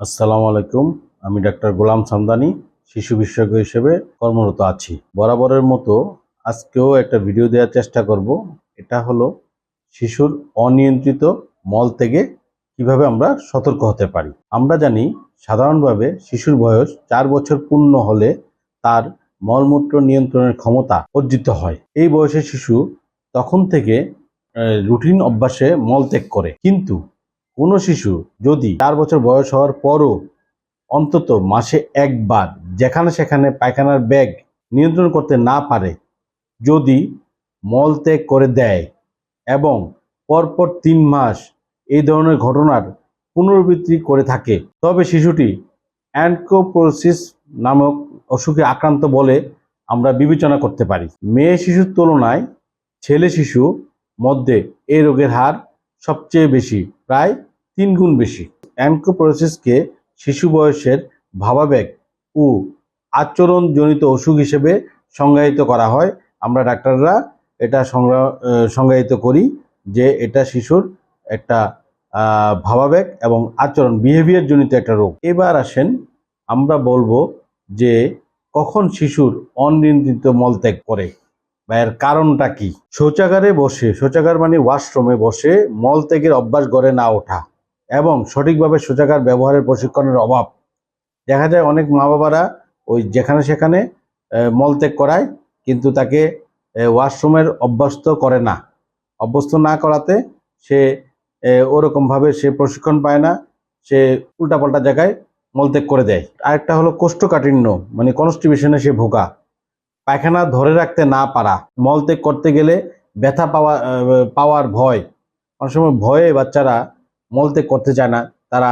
আসসালামু আলাইকুম। আমি ডাক্তার গোলাম সামদানি, শিশু বিশেষজ্ঞ হিসেবে কর্মরত আছি। বরাবরের মতো আজকেও একটা ভিডিও দেওয়ার চেষ্টা করব। এটা হলো শিশুর অনিয়ন্ত্রিত মল থেকে কীভাবে আমরা সতর্ক হতে পারি। আমরা জানি সাধারণভাবে শিশুর বয়স চার বছর পূর্ণ হলে তার মলমূত্র নিয়ন্ত্রণের ক্ষমতা অর্জিত হয়। এই বয়সের শিশু তখন থেকে রুটিন অভ্যাসে মল ত্যাগ করে। কিন্তু কোনো শিশু যদি চার বছর বয়স হওয়ার পরও অন্তত মাসে একবার যেখানে সেখানে পায়খানার ব্যাগ নিয়ন্ত্রণ করতে না পারে, যদি মলত্যাগ করে দেয় এবং পরপর তিন মাস এই ধরনের ঘটনার পুনরাবৃত্তি করে থাকে, তবে শিশুটি অ্যান্ডকোপ্রোসিস নামক অসুখে আক্রান্ত বলে আমরা বিবেচনা করতে পারি। মেয়ে শিশুর তুলনায় ছেলে শিশু মধ্যে এই রোগের হার সবচেয়ে বেশি। প্রায় তিন গুণ বেশি। অ্যানকোপ্রোসিসকে শিশু বয়সের ভাবাবেগ ও আচরণজনিত অসুখ হিসেবে সংজ্ঞায়িত করা হয়। আমরা ডাক্তাররা এটা সংজ্ঞা- সংজ্ঞায়িত করি যে এটা শিশুর একটা ভাবাবেগ এবং আচরণ বিহেভিয়ার জনিত একটা রোগ। এবার আসেন আমরা বলব যে কখন শিশুর অনিয়ন্ত্রিত মলত্যাগ করে। বা এর কারণটা কি? শৌচাগারে বসে শৌচাগার মানে ওয়াশরুমে বসে মল ত্যাগের অভ্যাস গড়ে না ওঠা এবং সঠিকভাবে শৌচাগার ব্যবহারের প্রশিক্ষণের অভাব। দেখা যায় অনেক মা বাবারা ওই যেখানে সেখানে আহ, মলত্যাগ করায় কিন্তু তাকে ওয়াশরুমের অভ্যস্ত করে না। অভ্যস্ত না করাতে সে ওরকমভাবে সে প্রশিক্ষণ পায় না সে উল্টাপাল্টা জায়গায় মলত্যাগ করে দেয়। আরেকটা হলো কোষ্ঠকাঠিন্য মানে কনস্টিবিউশনে সে ভোগা। পায়খানা ধরে রাখতে না পারা, মলত্যাগ করতে গেলে ব্যথা পাওয়া পাওয়ার ভয়। অনেক সময় ভয়ে বাচ্চারা মলত্যাগ করতে চায় না, তারা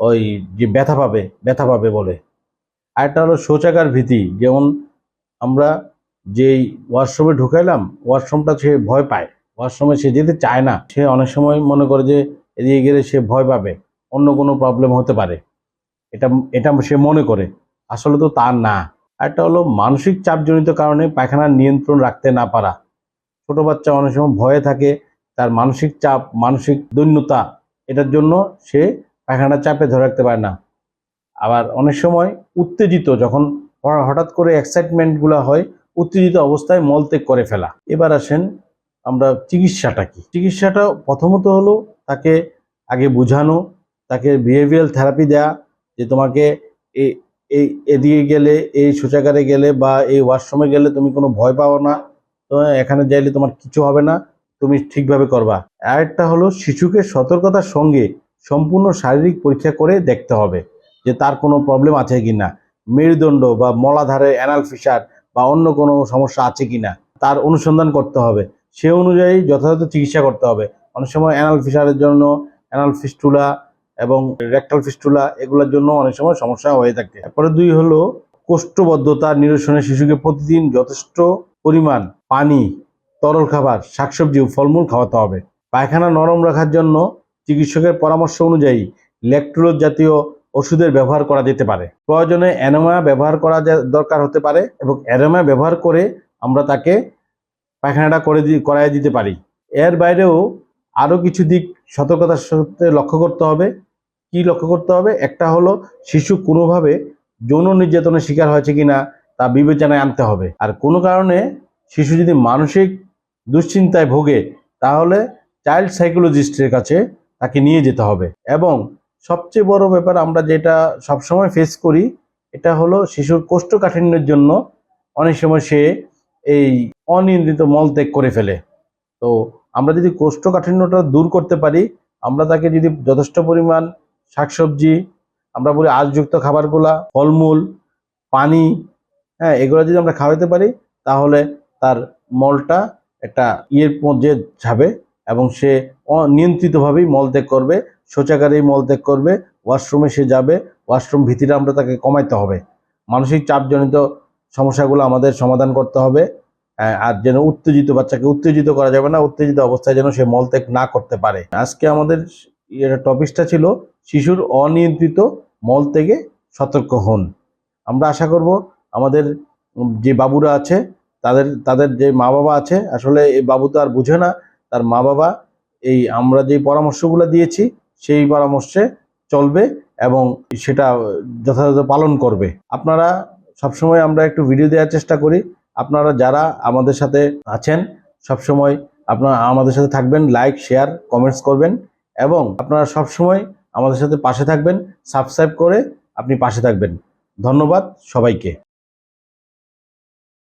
ওই যে ব্যথা পাবে ব্যথা পাবে বলে। আরেকটা হলো শৌচাগার ভীতি, যেমন আমরা যেই ওয়াশরুমে ঢুকাইলাম, ওয়াশরুমটা সে ভয় পায়, ওয়াশরুমে সে যেতে চায় না। সে অনেক সময় মনে করে যে এদিকে গেলে সে ভয় পাবে, অন্য কোনো প্রবলেম হতে পারে। এটা এটা সে মনে করে, আসলে তো তার না। আরেকটা হলো মানসিক চাপজনিত কারণে পায়খানার নিয়ন্ত্রণ রাখতে না পারা। ছোট বাচ্চা অনেক সময় ভয়ে থাকে, তার মানসিক চাপ, মানসিক দৈন্যতা, এটার জন্য সে পায়খানার চাপে ধরে রাখতে পারে না। আবার অনেক সময় উত্তেজিত, যখন হঠাৎ করে এক্সাইটমেন্টগুলো হয়, উত্তেজিত অবস্থায় মলত্যাগ করে ফেলা। এবার আসেন আমরা চিকিৎসাটা কি? চিকিৎসাটা প্রথমত হলো তাকে আগে বোঝানো, তাকে বিহেভিয়ারাল থেরাপি দেয়া, যে তোমাকে এই এদিকে গেলে, এই শৌচাগারে গেলে বা এই ওয়াশরুমে গেলে তুমি কোনো ভয় পাও না। তো এখানে যাইলে তোমার কিছু হবে না, তুমি ঠিকভাবে করবা। আরেকটা হলো শিশুকে সতর্কতার সঙ্গে সম্পূর্ণ শারীরিক পরীক্ষা করে দেখতে হবে যে তার কোনো প্রবলেম আছে কি না মেরুদণ্ড বা মলাধারে অ্যানাল ফিসার বা অন্য কোনো সমস্যা আছে কিনা, তার অনুসন্ধান করতে হবে। সে অনুযায়ী যথাযথ চিকিৎসা করতে হবে। অনেক সময় অ্যানাল ফিসারের জন্য অ্যানাল ফিস্টুলা এবং রেকটাল ফিস্টুলা এগুলোর জন্য অনেক সময় সমস্যা হয়ে থাকে তারপরে দুই হলো কোষ্ঠবদ্ধতা নিরসনে শিশুকে প্রতিদিন যথেষ্ট পরিমাণ পানি, তরল খাবার, শাকসবজি ও ফলমূল খাওয়াতে হবে। পায়খানা নরম রাখার জন্য চিকিৎসকের পরামর্শ অনুযায়ী ল্যাকটুলোজ জাতীয় ওষুধের ব্যবহার করা যেতে পারে। প্রয়োজনে অ্যানোমা ব্যবহার করা দরকার হতে পারে এবং অ্যানোমা ব্যবহার করে আমরা তাকে পায়খানাটা করে দি করাই দিতে পারি। এর বাইরেও আরও কিছু দিক সতর্কতার সাথে লক্ষ্য করতে হবে। কি লক্ষ্য করতে হবে? একটা হলো, শিশু কোনোভাবে যৌন নির্যাতনের শিকার হয়েছে কিনা তা বিবেচনায় আনতে হবে। আর কোনো কারণে শিশু যদি মানসিক দুশ্চিন্তায় ভোগে, তাহলে চাইল্ড সাইকোলজিস্টের কাছে তাকে নিয়ে যেতে হবে। এবং সবচেয়ে বড় ব্যাপার আমরা যেটা সবসময় ফেস করি, এটা হলো শিশুর কোষ্ঠকাঠিন্যের জন্য অনেক সময় সে এই অনিয়ন্ত্রিত মলত্যাগ করে ফেলে। তো আমরা যদি কোষ্ঠকাঠিন্যটা দূর করতে পারি, আমরা তাকে যদি যথেষ্ট পরিমাণ শাকসবজি আমরা বলি আঁশযুক্ত খাবারগুলা ফলমূল পানি হ্যাঁ এগুলো যদি আমরা খাওয়াতে পারি তাহলে তার মলটা একটা ইয়ের মধ্যে যাবে এবং সে অনিয়ন্ত্রিতভাবেই মলত্যাগ করবে শৌচাগারেই মলত্যাগ করবে ওয়াশরুমে সে যাবে ওয়াশরুম ভীতিটা আমরা তাকে কমাইতে হবে। মানসিক চাপজনিত সমস্যাগুলো আমাদের সমাধান করতে হবে আহ, আর যেন উত্তেজিত বাচ্চাকে উত্তেজিত করা যাবে না উত্তেজিত অবস্থায় যেন সে মলত্যাগ না করতে পারে। আজকে আমাদের টপিকটা ছিল শিশুর অনিয়ন্ত্রিত মল থেকে সতর্ক হন। আমরা আশা করব আমাদের যে বাবুরা আছে, তাদের তাদের যে মা বাবা আছে, আসলে এই বাবু তো আর বুঝে না, তার মা বাবা এই আমরা যে পরামর্শগুলো দিয়েছি, সেই পরামর্শে চলবে এবং সেটা যথাযথ পালন করবে। আপনারা সবসময় আমরা একটু ভিডিও দেওয়ার চেষ্টা করি। আপনারা যারা আমাদের সাথে আছেন, সবসময় আপনারা আমাদের সাথে থাকবেন লাইক শেয়ার কমেন্টস করবেন এবং আপনারা সবসময় আমাদের সাথে পাশে থাকবেন সাবস্ক্রাইব করে আপনি পাশে থাকবেন। ধন্যবাদ সবাইকে।